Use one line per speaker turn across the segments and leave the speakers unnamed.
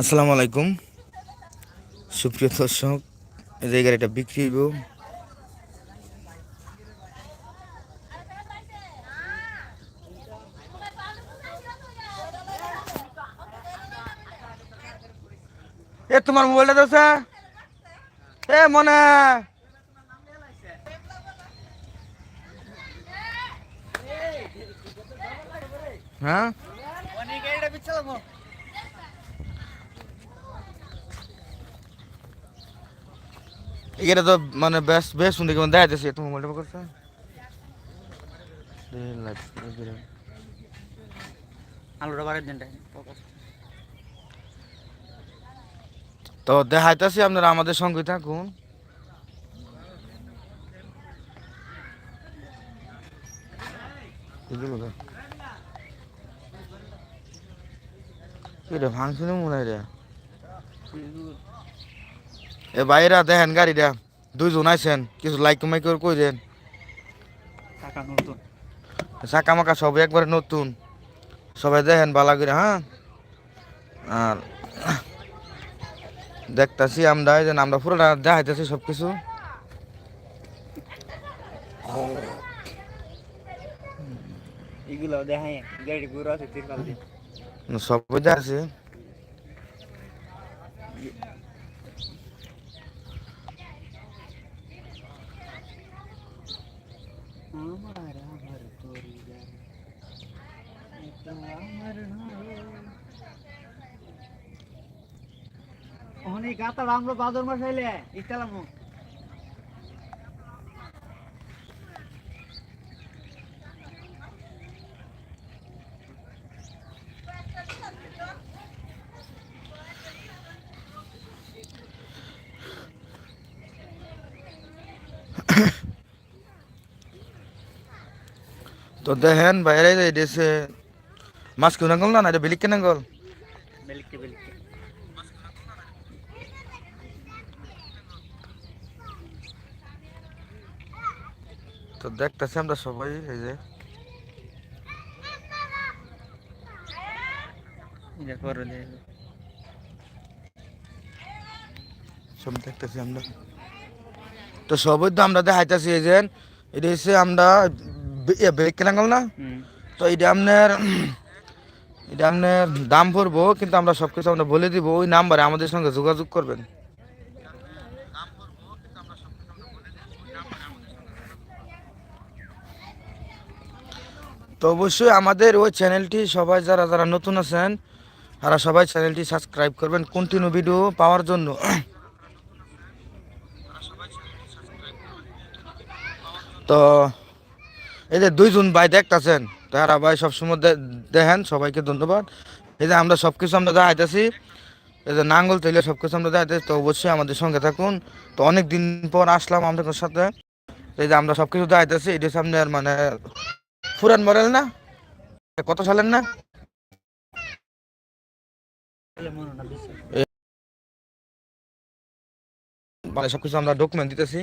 আসসালামু আলাইকুম। সুপ্রিয় দর্শক, এই গাড়িটা বিক্রি হইব। এ, তোমার মোবাইলটা দোসা এ, মনে। হ্যাঁ? এটা তো মানে বেশ বেশ সুন্দর কেমন দেখা যাচ্ছে তুমি মোবাইলটা করছ?
আলুটা বাড়ির দিনটা।
তো দেখাইতেছি আপনারা আমাদের সঙ্গে থাকুন। ভাঙছিল মনে হয় রে। এ বাইরা দেখেন গাড়িটা দুইজন আইছেন কিছু লাইক কমাই করে কই দেন। চাকা মাকা সব একবারে নতুন। সবাই দেখেন বালা করে হ্যাঁ? আর দেখতাছি আমরা এই যে আমরা পুরোটা দেখাইতেছি সব কিছু সব দেখাচ্ছি
আমার আমার তোরি আমার অনেক গাতা আমরা বাদর মাস হইলে
তো দেখেন বাইরে এসে মাছ কেউ নাঙ্গল না না এটা বিলিক নাঙ্গল তো দেখতেছি আমরা সবাই এই যে। সব দেখতেছি আমরা। তো সবই তো আমরা দেখাইতেছি এই যে এটা হচ্ছে আমরা বিলিক নাঙ্গল না? তো এটা আপনার এটা আপনার দাম পড়ব কিন্তু আমরা সব কিছু আমরা বলে দিব ওই নাম্বারে আমাদের সঙ্গে যোগাযোগ করবেন। তো অবশ্যই আমাদের ওই চ্যানেলটি সবাই যারা যারা নতুন আছেন তারা সবাই চ্যানেলটি সাবস্ক্রাইব করবেন কন্টিনিউ ভিডিও পাওয়ার জন্য। তো এই যে দুইজন ভাই দেখতেছেন তারা ভাই সবসময় দেখেন, সবাইকে ধন্যবাদ। এই যে আমরা সব কিছু আমরা দেখাইতেছি, এই যে নাঙ্গল তেলে সব কিছু আমরা দেখাইতেছি, তো অবশ্যই আমাদের সঙ্গে থাকুন। তো অনেক দিন পর আসলাম আমাদের সাথে। এই যে আমরা সব কিছু দেখাইতেছি, এটা সামনে মানে ফুরান মডেল না? কত সালের না?
মনে না বেশি
মানে সব কিছু আমরা ডকুমেন্ট দিতেছি।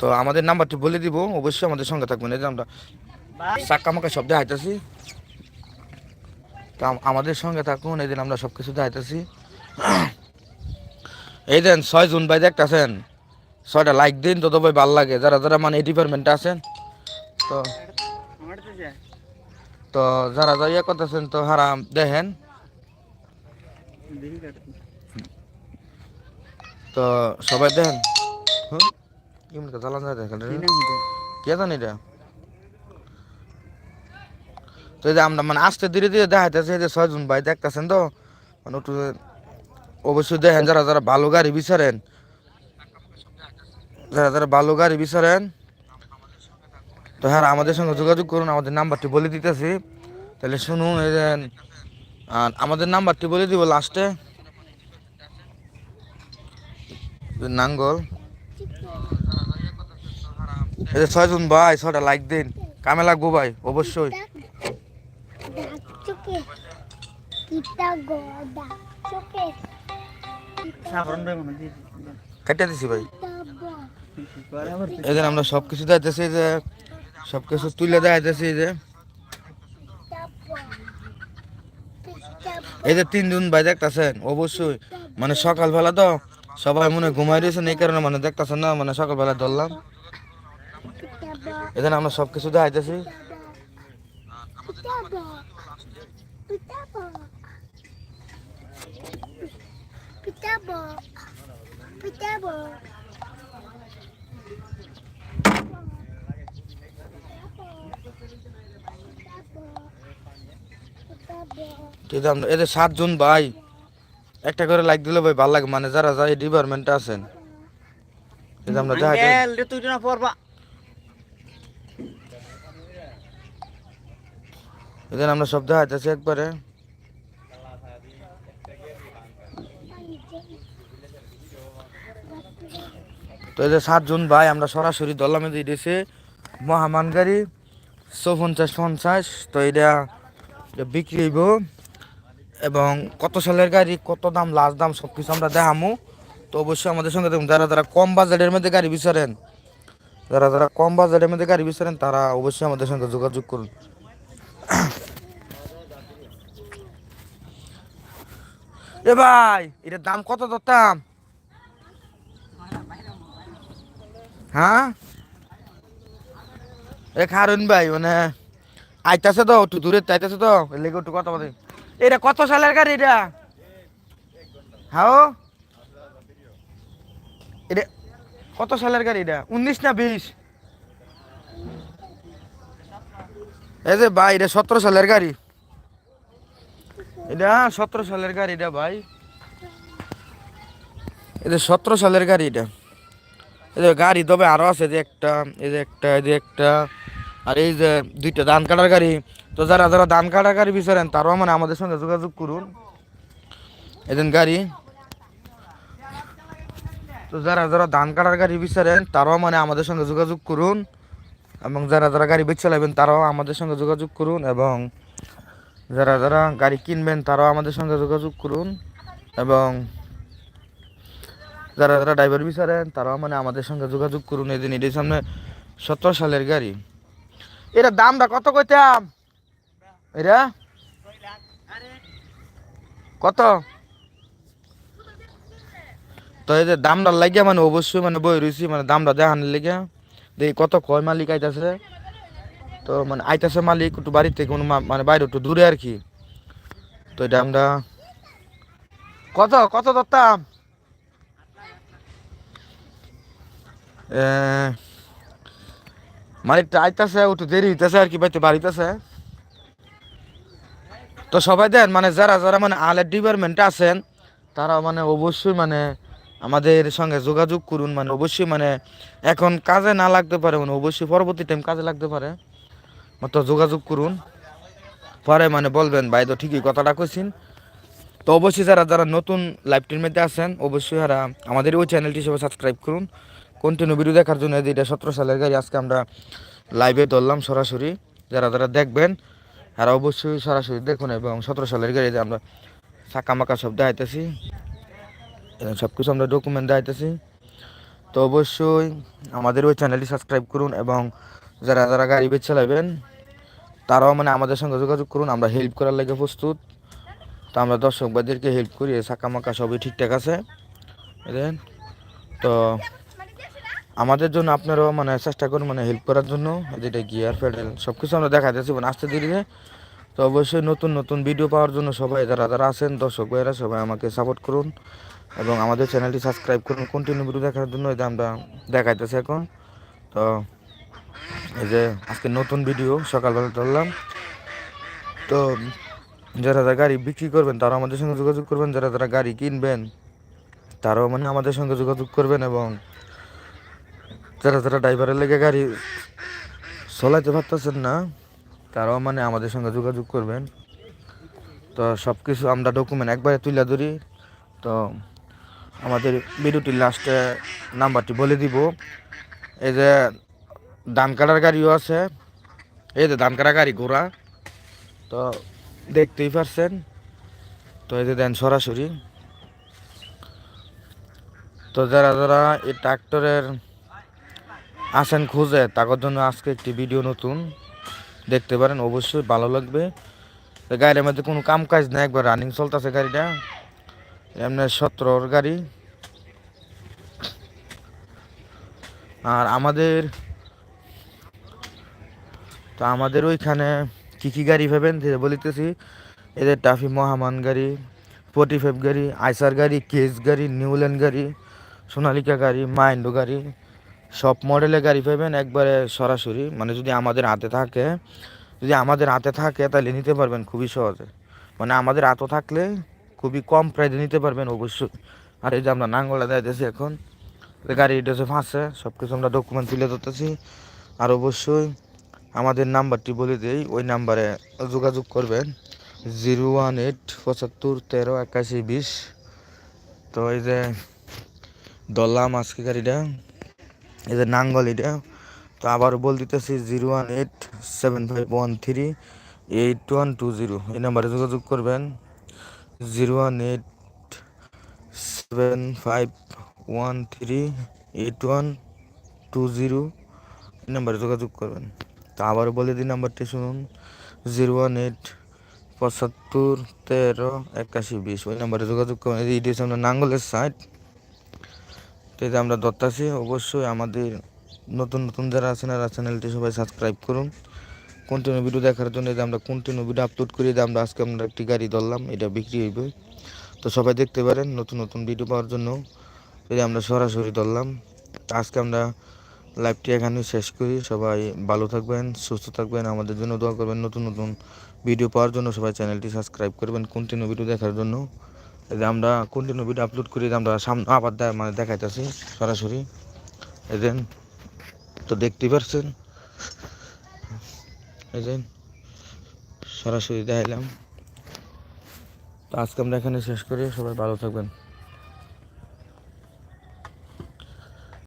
তো আমাদের নাম্বারটি বলে দিব, অবশ্যই আমাদের সঙ্গে থাকবেন। এই যে আমরা চাক্কা মাক্কা সব দেখাইতেছি। তো আমাদের সঙ্গে থাকুন, এই দিন আমরা সব কিছু দেখাইতেছি। এই দেন, ছয় জুন ভাই দেখতেছেন? ছয়টা লাইক দিন তো ভাই ভালো লাগে। যারা যারা মানে এই ডিপার্টমেন্টে আছেন, তো
তো
যারা যারা ইয়ে করতেছেন, তো হারাম, দেখেন। তো সবাই দেখেন। হুম কি যায় দেখেন
কে
জানি এটা? তো এই যে আমরা মানে আস্তে ধীরে ধীরে দেখাইতেছে এই যে ছয়জন ভাই দেখতেছেন তো? মানে একটু অবশ্যই দেখেন যারা যারা ভালো গাড়ি বিচারেন যারা যারা ভালো গাড়ি বিচারেন তো হ্যাঁ আমাদের সঙ্গে যোগাযোগ করুন আমাদের নাম্বারটি বলে দিতেছি। তাহলে শুনুন এই যে আর আমাদের নাম্বারটি বলে দিব লাস্টে। নাঙ্গল। এই যে ছয়জন ভাই, ছয়টা লাইক দিন। কামে লাগবো ভাই, অবশ্যই। কেটে দিছি ভাই। যে আমরা সব কিছু দেখাইতেছি যে সব কিছু তুলে দেখাইতেছি যে। এই যে তিনজন ভাই দেখতাছেন, অবশ্যই। মানে সকালবেলা তো সবাই মনে ঘুমাই রয়েছেন, এই কারণে মানে দেখতাছেন না মানে সকালবেলা ধরলাম। এখানে আমরা সব কিছু দেখাইতেছি এদের সাতজন ভাই, একটা করে লাইক দিলে ভাই ভালো লাগে মানে যারা এই ডিপার্টমেন্টে আছেন। যে আমরা দেখাইতে
আঙ্কেল রে তুই না পড়বা
এখানে আমরা সব দেখাইতেছি একবারে। তো এই যে সাতজন ভাই, আমরা সরাসরি দলামে দিয়ে দিয়েছি। মহামান গাড়ি পঞ্চাশ পঞ্চাশ, তো এটা এটা বিক্রি হইব। এবং কত সালের গাড়ি, কত দাম, লাস্ট দাম সব কিছু আমরা দেখামু। তো অবশ্যই আমাদের সঙ্গে দেখুন, যারা যারা কম বাজেটের মধ্যে গাড়ি বিচারেন, যারা যারা কম বাজেটের মধ্যে গাড়ি বিচারেন, তারা অবশ্যই আমাদের সঙ্গে যোগাযোগ করুন। এ ভাই, এটার দাম কত ধরতাম? হ্যাঁ? এ খারুন ভাই মানে আইতাছে তো, একটু দূরে আইতাছে তো লেগে একটু কথা বলে। এটা কত সালের গাড়ি এটা? হ্যাঁ? এটা কত সালের গাড়ি এটা? উনিশ না বিশ? এই যে ভাই, এটা সতেরো সালের গাড়ি। এটা সতেরো সালের গাড়ি এটা ভাই। এটা সতেরো সালের গাড়ি এটা। এই গাড়ি তবে আরও আছে যে একটা, এই যে একটা, এই যে একটা। আর এই যে দুইটা ধান কাটার গাড়ি। তো যারা যারা ধান কাটার গাড়ি বিচারেন, তারাও মানে আমাদের সঙ্গে যোগাযোগ করুন। এদিন গাড়ি। তো যারা যারা ধান কাটার গাড়ি বিচারেন, তারাও মানে আমাদের সঙ্গে যোগাযোগ করুন। এবং যারা যারা গাড়ি বেচে লাগবেন তারাও আমাদের সঙ্গে যোগাযোগ করুন এবং যারা যারা গাড়ি কিনবেন, তারাও আমাদের সঙ্গে যোগাযোগ করুন এবং যারা যারা ড্রাইভার বিচারেন, তারাও মানে আমাদের সঙ্গে যোগাযোগ করুন এই দিন। এটির সামনে সতেরো সালের গাড়ি। এটা দামটা কত কইতাম? এটা? কত? তো এই যে দামটা লাগিয়া মানে অবশ্যই মানে বই রয়েছি মানে দামটা দেখানোর লেগে দেখি কত কয় মালিক আইতাছে। তো মানে আইতাছে মালিক একটু বাড়ির থেকে মানে বাইরে একটু দূরে আর কি। তো এটা আমরা কত কত ধরতাম? মালিকটা আইতাছে, একটু দেরি হইতেছে আর কি, বাইতে বাড়িতেছে। তো সবাই দেন মানে যারা যারা মানে আলের ডিপার্টমেন্টে আছেন তারা মানে অবশ্যই মানে আমাদের সঙ্গে যোগাযোগ করুন মানে অবশ্যই মানে এখন কাজে না লাগতে পারে মানে অবশ্যই পরবর্তী টাইম কাজে লাগতে পারে। মাত্র যোগাযোগ করুন। পরে মানে বলবেন, ভাই, তো ঠিকই কথাটা কইছেন। তো অবশ্যই যারা যারা নতুন লাইভ মধ্যে আছেন, অবশ্যই যারা আমাদের ওই চ্যানেলটি সবাই সাবস্ক্রাইব করুন। কন্টিনিউ ভিডিও দেখার জন্য এটা সতেরো সালের গাড়ি আজকে আমরা লাইভে ধরলাম সরাসরি। যারা যারা দেখবেন আর অবশ্যই সরাসরি দেখুন এবং সতেরো সালের গাড়িতে আমরা চাকা মাকা সব দেখাইতেছি। সব কিছু আমরা ডকুমেন্ট দেখাইতেছি। তো অবশ্যই আমাদের ওই চ্যানেলটি সাবস্ক্রাইব করুন এবং যারা যারা গাড়ি বেচ চালাবেন তারাও মানে আমাদের সঙ্গে যোগাযোগ করুন, আমরা হেল্প করার লাগে প্রস্তুত। তো আমরা দর্শক ভাইদেরকে হেল্প করি চাকা মাকা সবই ঠিকঠাক আছে। বুঝলেন তো আমাদের জন্য আপনারাও মানে চেষ্টা করুন মানে হেল্প করার জন্য, যেটা গিয়ার প্যাডেল সব কিছু আমরা দেখা যাচ্ছি মানে আসতে ধীরে। তো অবশ্যই নতুন নতুন ভিডিও পাওয়ার জন্য সবাই যারা যারা আছেন, দর্শক ভাইয়েরা, সবাই আমাকে সাপোর্ট করুন এবং আমাদের চ্যানেলটি সাবস্ক্রাইব করুন। কন্টিনিউ ভিডিও দেখার জন্য এটা আমরা দেখাইতেছি এখন। তো এই যে আজকে নতুন ভিডিও সকালবেলা ধরলাম তো যারা যারা গাড়ি বিক্রি করবেন তারা আমাদের সঙ্গে যোগাযোগ করবেন। যারা যারা গাড়ি কিনবেন, তারাও মানে আমাদের সঙ্গে যোগাযোগ করবেন এবং যারা যারা ড্রাইভারের লেগে গাড়ি চলাইতে পারতেছেন না, তারাও মানে আমাদের সঙ্গে যোগাযোগ করবেন। তো সব কিছু আমরা ডকুমেন্ট একবারে তুলে ধরি। তো আমাদের ভিডিওটির লাস্টে নাম্বারটি বলে দিব। এই যে ধান কাটার গাড়িও আছে। এই যে ধান কাটা গাড়ি ঘোড়া। তো দেখতেই পারছেন। তো এই যে দেন সরাসরি। তো যারা যারা এই ট্রাক্টরের আসেন খুঁজে, তাদের জন্য আজকে একটি ভিডিও নতুন। দেখতে পারেন, অবশ্যই ভালো লাগবে। গাড়ির মধ্যে কোনো কাম কাজ নাই, একবার রানিং চলতেছে গাড়িটা। এমনি সতেরোর গাড়ি। আর আমাদের তো আমাদের ওইখানে কী কী গাড়ি পাবেন বলিতেছি, এদের টাফি মহামান গাড়ি ফোর্টি ফাইভ গাড়ি, আইসার গাড়ি, কেস গাড়ি, নিউল্যান্ড গাড়ি, সোনালিকা গাড়ি, মাইন্ডো গাড়ি, সব মডেলের গাড়ি পাবেন একবারে সরাসরি। মানে যদি আমাদের হাতে থাকে, যদি আমাদের হাতে থাকে, তাহলে নিতে পারবেন খুবই সহজে। মানে আমাদের হাতে থাকলে খুবই কম প্রাইসে নিতে পারবেন অবশ্যই। আর এই যে আমরা নাঙ্গলা যাইতেছি এখন গাড়ি ডিটেলসে ফাঁসে সব কিছু আমরা ডকুমেন্ট তুলে ধরতেছি। আর অবশ্যই আমাদের নাম্বারটি বলে দিই, ওই নাম্বারে যোগাযোগ করবেন। জিরো ওয়ান এইট পঁচাত্তর তেরো একাশি বিশ। তো এই যে দলাম আজকে গাড়িটা এই যে নাঙ্গল এটা তো আবার বল দিতেছি zero one eight seven five one three eight one two zero. এই নাম্বারে যোগাযোগ করবেন। Zero one eight seven five one three eight one two zero. এই নাম্বারে যোগাযোগ করবেন। তো আবারও বলে দিই নাম্বারটি শুনুন। জিরো ওয়ান এইট পঁচাত্তর তেরো একাশি বিশ। ওই নাম্বারে যোগাযোগ করবেন এই যে আমরা নাঙ্গলের সাইট তো যে আমরা দত্তাছি অবশ্যই আমাদের নতুন নতুন যারা আছেন আর চ্যানেলটি সবাই সাবস্ক্রাইব করুন। কন্টিনিউ ভিডিও দেখার জন্য যে আমরা কন্টিনিউ ভিডিও আপলোড করি যে আমরা আজকে আমরা একটি গাড়ি ধরলাম, এটা বিক্রি হইবে। তো সবাই দেখতে পারেন নতুন নতুন ভিডিও পাওয়ার জন্য। যে আমরা সরাসরি ধরলাম। আজকে আমরা লাইভটি এখানে শেষ করি। সবাই ভালো থাকবেন, সুস্থ থাকবেন। আমাদের জন্য দোয়া করবেন নতুন নতুন ভিডিও পাওয়ার জন্য। সবাই চ্যানেলটি সাবস্ক্রাইব করবেন কন্টিনিউ ভিডিও দেখার জন্য। এই যে আমরা কন্টিনিউ ভিডিও আপলোড করি আমরা সামনে আবার মানে দেখাইতেছি সরাসরি। এই যে, তো দেখতেই পারছেন। এই যে, সরাসরি দেখাইলাম। তো আজকে আমরা এখানে শেষ করি। সবাই ভালো থাকবেন।